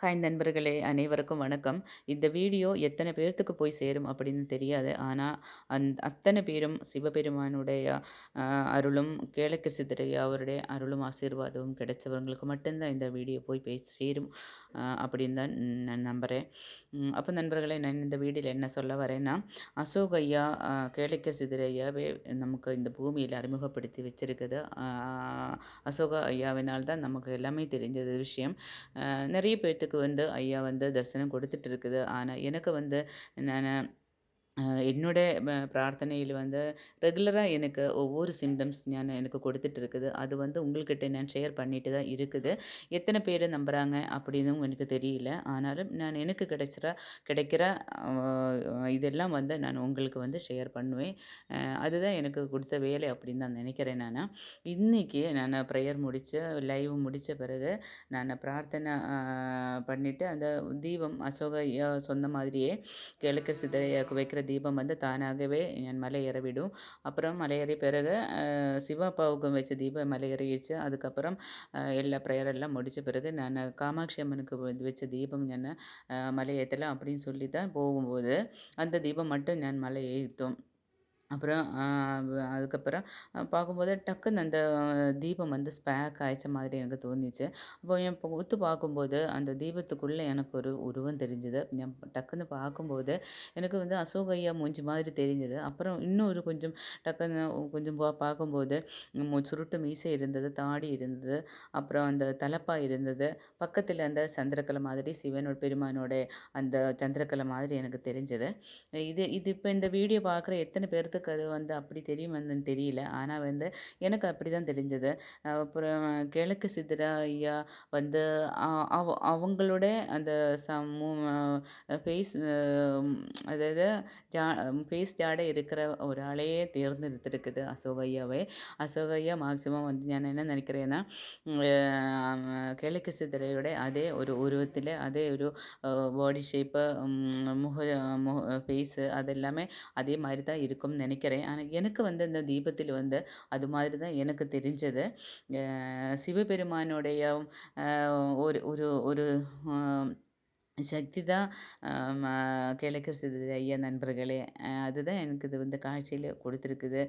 Hi நண்பர்களே அனைவருக்கும் வணக்கம். இந்த வீடியோ எத்தனை பேர்த்துக்கு போய் சேரும் அப்படின்னு தெரியாது. ஆனால் அந் அத்தனை பேரும் சிவபெருமானுடைய அருளும் கேளக்கு சித்தரையா அவருடைய அருளும் ஆசீர்வாதமும் கிடைச்சவங்களுக்கு மட்டும்தான் இந்த வீடியோ போய் போய் சேரும். அப்படின்னு தான் நான் நம்புகிறேன் அப்போ நண்பர்களே நான் இந்த வீடியோவில் என்ன சொல்ல வரேன்னா அசோக் ஐயா கேளிக்க சிதிரையாவே நமக்கு இந்த பூமியில் அறிமுகப்படுத்தி வச்சுருக்குது. அசோக ஐயாவினால் தான் நமக்கு எல்லாமே தெரிஞ்சது விஷயம். நிறைய பேர்த்துக்கு வந்து ஐயா வந்து தரிசனம் கொடுத்துட்டு இருக்குது. ஆனால் எனக்கு வந்து நான் என்னுடைய பிரார்த்தனையில் வந்து ரெகுலராக எனக்கு ஒவ்வொரு சிம்டம்ஸ் நான் எனக்கு கொடுத்துட்டு இருக்குது அது வந்து உங்கள்கிட்ட நான் ஷேர் பண்ணிட்டு தான் இருக்குது. எத்தனை பேர் நம்புகிறாங்க அப்படின்னும் எனக்கு தெரியல. ஆனாலும் நான் எனக்கு கிடைச்சிற கிடைக்கிற இதெல்லாம் வந்து நான் உங்களுக்கு வந்து ஷேர் பண்ணுவேன். அதுதான் எனக்கு கொடுத்த வேலை அப்படின்னு தான் நினைக்கிறேன் நான். இன்றைக்கி நான் ப்ரேயர் முடித்து லைவ் முடித்த பிறகு நான் பிரார்த்தனை பண்ணிவிட்டு அந்த தீபம் அசோக சொன்ன மாதிரியே கிழக்கு சிதையாக்கு வைக்கிற தீபம் வந்து தானாகவே என் மலை ஏறவிடும். அப்புறம் மலையேறி பிறகு சிவப்பாவுக்கும் வச்ச தீபம் மலையேறிச்சு அதுக்கப்புறம் எல்லா ப்ரேயரெல்லாம் முடித்த பிறகு நான் காமாட்சி அம்மனுக்கு வச்ச தீபம் நான் மலை ஏற்றலாம் அப்படின்னு சொல்லி தான் போகும்போது அந்த தீபம் மட்டும் நான் மலை ஏற்றும் அப்புறம் அதுக்கப்புறம் பார்க்கும்போது டக்குன்னு அந்த தீபம் வந்து ஸ்பேக் ஆயிடுச்ச மாதிரி எனக்கு தோணிச்சு. அப்போ என் இப்போ உத்து பார்க்கும்போது அந்த தீபத்துக்குள்ளே எனக்கு ஒரு உருவம் தெரிஞ்சுது. டக்குன்னு பார்க்கும்போது எனக்கு வந்து அசோகையா மூஞ்சி மாதிரி தெரிஞ்சுது. அப்புறம் இன்னொரு கொஞ்சம் டக்குன்னு கொஞ்சம் பா பார்க்கும்போது சுருட்டு மீசை இருந்தது தாடி இருந்தது. அப்புறம் அந்த தலப்பா இருந்தது. பக்கத்தில் அந்த சந்திரக்கலை மாதிரி சிவனோட பெருமானோட அந்த சந்திரக்கலை மாதிரி எனக்கு தெரிஞ்சது. இது இது இப்போ இந்த வீடியோ பார்க்குற எத்தனை பேர்த்துக்கு பேர்த்துக்கு அது வந்து அப்படி தெரியுமான்னு தெரியல. ஆனால் வந்து எனக்கு அப்படி தான் தெரிஞ்சது. அப்புறம் கிழக்கு சித்தரா ஐயா வந்து அவ அவங்களோட அந்த சமூ ஃபேஸ் அதாவது ஜா ஃபேஸ் ஜாடை இருக்கிற ஒரு ஆளையே தேர்ந்தெடுத்துருக்குது அசோக ஐயாவே. அசோக ஐயா மேக்சிமம் வந்து நான் என்ன நினைக்கிறேன்னா கிழக்கு சித்திரையோட அதே ஒரு உருவத்தில் அதே ஒரு பாடி ஷேப்பு முக முக ஃபேஸு அதெல்லாமே அதே மாதிரி தான் இருக்கும்னு நினைக்கிறேன். ஆனால் எனக்கு வந்து இந்த தீபத்தில் வந்து அது மாதிரி தான் எனக்கு தெரிஞ்சது. சிவபெருமானுடைய ஒரு ஒரு ஒரு சக்தி தான் கிழக்கு ஐயா நண்பர்களே. அதுதான் எனக்கு இது வந்து காட்சியில் கொடுத்துருக்குது.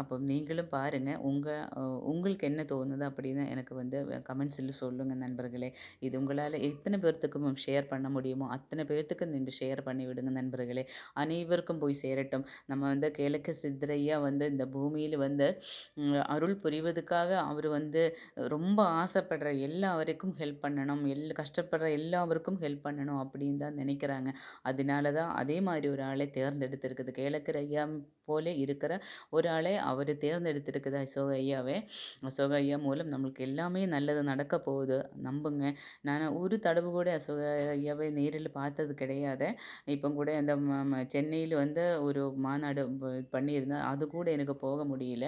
அப்போ நீங்களும் பாருங்கள் உங்கள் உங்களுக்கு என்ன தோணுது அப்படின்னு எனக்கு வந்து கமெண்ட்ஸில் சொல்லுங்கள் நண்பர்களே. இது உங்களால் எத்தனை பேர்த்துக்கும் ஷேர் பண்ண முடியுமோ அத்தனை பேர்த்துக்கு நீங்கள் ஷேர் பண்ணி விடுங்க நண்பர்களே. அனைவருக்கும் போய் சேரட்டும். நம்ம வந்து கிழக்கு சித்தரையா வந்து இந்த பூமியில் வந்து அருள் புரிவதுக்காக அவர் வந்து ரொம்ப ஆசைப்படுற எல்லாருக்கும் ஹெல்ப் பண்ணணும். எல் கஷ்டப்படுற எல்லாருக்கும் ஹெல்ப் பண்ணணும் அப்படின்னு தான் நினைக்கிறாங்க. அதனால தான் அதே மாதிரி ஒரு ஆளை தேர்ந்தெடுத்திருக்குது. கேளக்கர் ஐயா போல இருக்கிற ஒரு ஆளை அவர் தேர்ந்தெடுத்திருக்குது அசோக ஐயாவே. அசோக ஐயா மூலம் நம்மளுக்கு எல்லாமே நல்லது நடக்க போகுது. நம்புங்க. நான் ஒரு தடவு கூட அசோக ஐயாவை நேரில் பார்த்தது கிடையாது. இப்போ கூட அந்த சென்னையில் வந்து ஒரு மாநாடு பண்ணியிருந்தேன். அது கூட எனக்கு போக முடியல.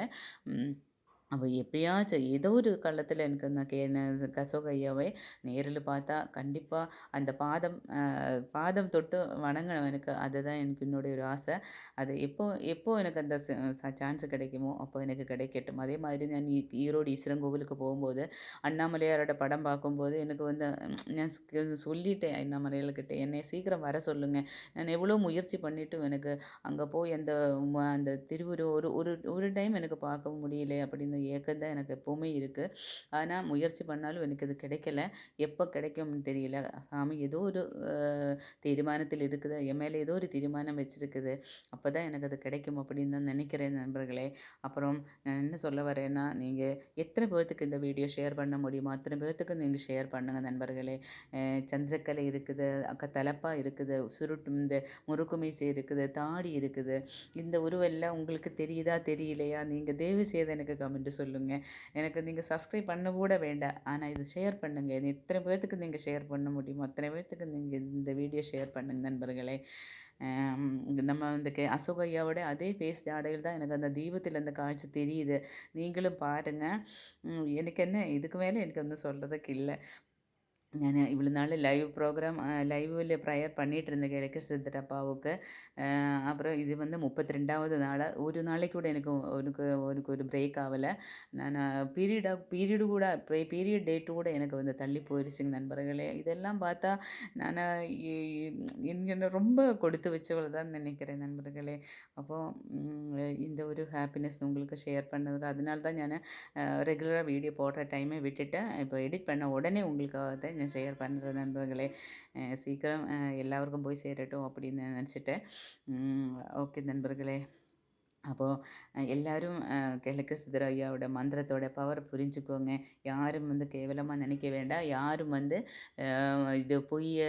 அப்போ எப்பயாச்சும் ஏதோ ஒரு காலத்தில் எனக்கு நான் கே கசோக நேரில் பார்த்தா கண்டிப்பாக அந்த பாதம் பாதம் தொட்டு வணங்கணும் எனக்கு. அதுதான் எனக்கு என்னுடைய ஒரு ஆசை. அது எப்போ எப்போ எனக்கு அந்த சான்ஸ் கிடைக்குமோ அப்போ எனக்கு கிடைக்கட்டும். அதே மாதிரி நான் ஈரோடு ஈஸ்வரன் கோவிலுக்கு போகும்போது அண்ணாமலையாரோட படம் பார்க்கும்போது எனக்கு வந்து நான் சொல்லிட்டேன் அண்ணாமலையார்கிட்ட என்னை சீக்கிரம் வர சொல்லுங்கள் நான் எவ்வளோ முயற்சி பண்ணிவிட்டு எனக்கு அங்கே போய் அந்த அந்த திருவுரு ஒரு ஒரு ஒரு டைம் எனக்கு பார்க்க முடியல அப்படின்னு ஏக்கம் தான் எனக்கு எப்போவுமே இருக்குது ஆனால் முயற்சி பண்ணாலும் எனக்கு அது கிடைக்கல. எப்போ கிடைக்கும்னு தெரியல. சாமி ஏதோ ஒரு தீர்மானத்தில் இருக்குது. என் மேலே ஏதோ ஒரு தீர்மானம் வச்சுருக்குது. அப்போ தான் எனக்கு அது கிடைக்கும் அப்படின்னு தான் நினைக்கிறேன் நண்பர்களே. அப்புறம் நான் என்ன சொல்ல வரேன்னா நீங்கள் எத்தனை பேர்த்துக்கு இந்த வீடியோ ஷேர் பண்ண முடியுமோ அத்தனை பேர்த்துக்கு நீங்கள் ஷேர் பண்ணுங்கள் நண்பர்களே. சந்திரக்கலை இருக்குது அக்கா தலப்பா இருக்குது சுருட்டு இந்த முறுக்கு மீசை இருக்குது தாடி இருக்குது. இந்த உருவெல்லாம் உங்களுக்கு தெரியுதா தெரியலையா? நீங்கள் தயவு செய்து எனக்கு கமெண்ட் சொல்லுங்கள் எனக்கு நீங்கள் சப்ஸ்கிரைப் பண்ண கூட வேண்டாம். ஆனால் இது ஷேர் பண்ணுங்கள் எத்தனை பேர்த்துக்கு நீங்கள் ஷேர் பண்ண முடியுமோ அத்தனை பேர்த்துக்கு நீங்கள் இந்த வீடியோ ஷேர் பண்ணுங்கள் நண்பர்களே. நம்ம இந்த கே அசோக ஐயாவோட அதே ஃபேஸ் ஆடையில் தான் எனக்கு அந்த தீபத்தில் அந்த காட்சி தெரியுது. நீங்களும் பாருங்கள் எனக்கு என்ன இதுக்கு மேலே எனக்கு வந்து சொல்கிறதுக்கு இல்லை. ഞാൻ இவ்வளோ நாள் லைவ் ப்ரோக்ராம் லைவில் ப்ரேயர் பண்ணிகிட்ருந்தேன் கிழக்கு சித்தர் அப்பாவுக்கு அப்புறம் இது வந்து முப்பத்தி ரெண்டாவது நாள் ஒரு நாளைக்கு கூட எனக்கு எனக்கு எனக்கு ஒரு பிரேக் ஆகலை நான் பீரியடாக பீரியடு கூட பீரியட் டேட்டு கூட எனக்கு வந்து தள்ளி போயிடுச்சுங்க நண்பர்களே இதெல்லாம் பார்த்தா நான் என்ன ரொம்ப கொடுத்து வச்சவள் தான் நினைக்கிறேன் நண்பர்களே அப்போது இந்த ஒரு ஹாப்பினஸ் உங்களுக்கு ஷேர் பண்ணதுக்கு அதனால தான் ഞാൻ ரெகுலராக வீடியோ போடுற டைமை விட்டுட்டேன் இப்போ எடிட் பண்ண உடனே உங்களுக்காக தான் நான் ஷேர் பண்ணுற நண்பர்களே. சீக்கிரம் எல்லாருக்கும் போய் சேரட்டும் அப்படின்னு நினச்சிட்டேன். ஓகே நண்பர்களே. அப்போது எல்லாரும் கிழக்கு சிதற ஐயாவோட மந்திரத்தோட பவர் புரிஞ்சுக்கோங்க. யாரும் வந்து கேவலமாக நினைக்க வேண்டாம். யாரும் வந்து இது பொய்ய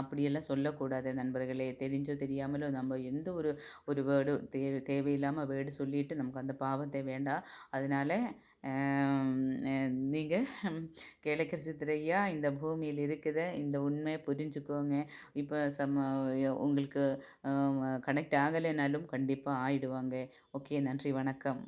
அப்படியெல்லாம் சொல்லக்கூடாது நண்பர்களே. தெரிஞ்சோ தெரியாமலோ நம்ம எந்த ஒரு ஒரு வேர்டு தே தேவையில்லாமல் வேர்டு சொல்லிட்டு நமக்கு அந்த பாவத்தை வேண்டாம். அதனால நீங்கள் கிழக்கு சித்திரையா இந்த பூமியில் இருக்குத இந்த உண்மையை புரிஞ்சுக்கோங்க. இப்போ சம உங்களுக்கு கனெக்ட் ஆகலைனாலும் கண்டிப்பாக ஆயிடுவாங்க. ஓகே நன்றி வணக்கம்.